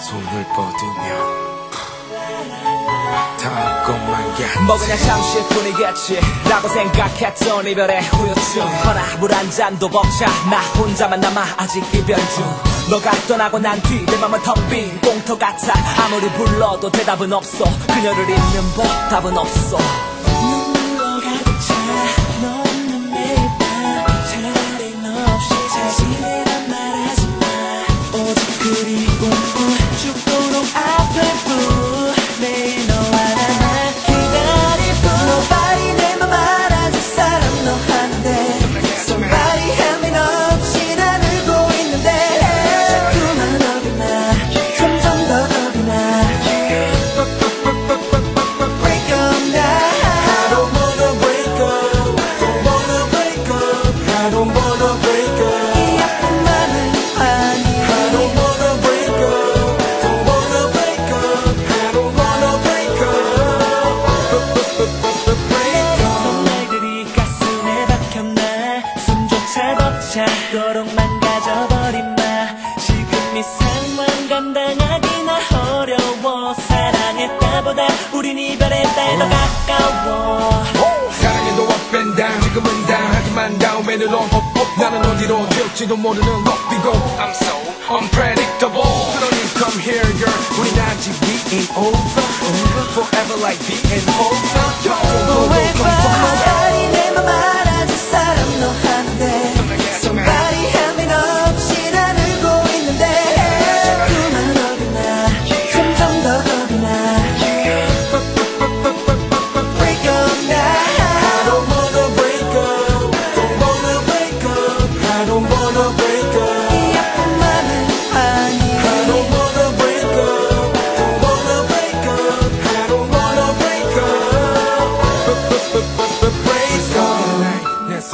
집어두면 다 것만 겠지 뭐 그냥 잠시뿐이겠지. 라고 생각했던 이별의 후유증 허나 물 한 잔도 벅차 나 혼자만 남아 아직 이별 중. 너가 떠나고 난 뒤 내 맘은 텅빈 공터 같아. 아무리 불러도 대답은 없어. 그녀를 잊는 법 답은 없어. 눈물로 가득 차너 없는 매일 밤 차라리 너 없이 잘 지내란 말하지 마. 오직 그리움 벅차도록 망가져버린 마 지금 이 상황 감당하기나 어려워 사랑했다보다 우린 이별했다 더 가까워 사랑해도 up and down 지금은 down 하지만 다음에는 up up up 나는 어디로 튈지도 모르는 업이고 I'm so unpredictable 그러니 come here girl 우린 아직 we ain't over forever like end over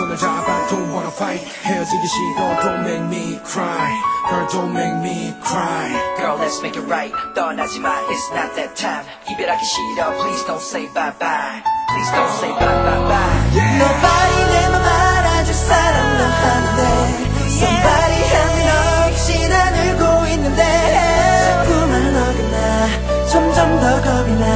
손을 잡아 Don't wanna fight 헤어지기 싫어 Don't make me cry Girl don't make me cry Girl let's make it right 떠나지 마 It's not that time 이별하기 싫어 Please don't say bye bye Please don't say bye bye bye Nobody 내맘 알아줄 사람 너 하는데 Somebody help me 너 없이 난 울고 있는데 자꾸만 어긋나 점점 더 겁이 나